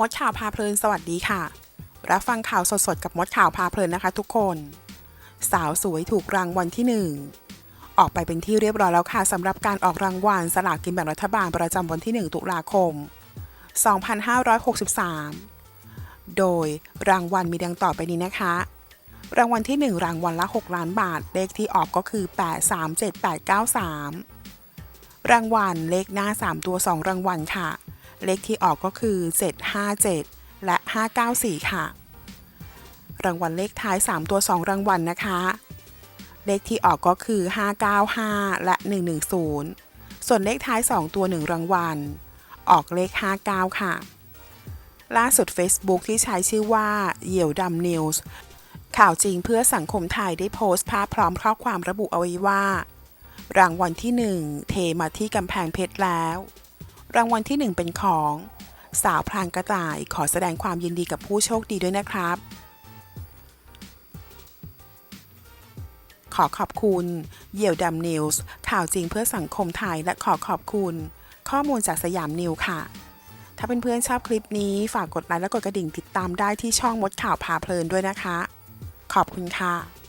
มดข่าวพาเพลินสวัสดีค่ะ รับฟังข่าวสดๆกับมดข่าวพาเพลินนะคะ ทุกคน สาวสวยถูกรางวัลที่หนึ่งออกไปเป็นที่เรียบร้อยแล้วค่ะสำหรับการออกรางวัลสลากกินแบ่งรัฐบาลประจำวันที่ 1 ตุลาคม 2563 โดยรางวัลมีดังต่อไปนี้นะคะ รางวัลที่ 1 รางวัลละ 6 ล้านบาท เลขที่ออกก็คือ 837893 รางวัลเลขหน้า 3 ตัว 2 รางวัลค่ะ เลขที่ออกก็คือ 757 และ 594 ค่ะ รางวัลเลขท้าย 3 ตัว 2 รางวัลนะคะ เลขที่ออกก็คือ 595 และ 110 ส่วนเลขท้าย 2 ตัว 1 รางวัล ออกเลข 59 ค่ะ ล่าสุด Facebook ที่ใช้ชื่อว่าเหยี่ยวดำนิวส์ข่าวจริงเพื่อสังคมไทยได้โพสต์ภาพพร้อมข้อความระบุเอาไว้ว่า รางวัลที่ 1 เทมาที่กำแพงเพชรแล้ว รางวัลที่ 1 เป็นของ สาวพรางกระต่ายขอแสดงความยินดีกับผู้โชคดีด้วยนะครับ ขอขอบคุณเยี่ยวดำนิวส์ข่าวจริงเพื่อสังคมไทยและขอขอบคุณ ข้อมูลจากสยามนิวค่ะ ถ้าเพื่อนๆชอบคลิปนี้ฝากกดไลค์และกดกระดิ่งติดตามได้ที่ช่องมดข่าวพาเพลินด้วยนะคะ ขอบคุณค่ะ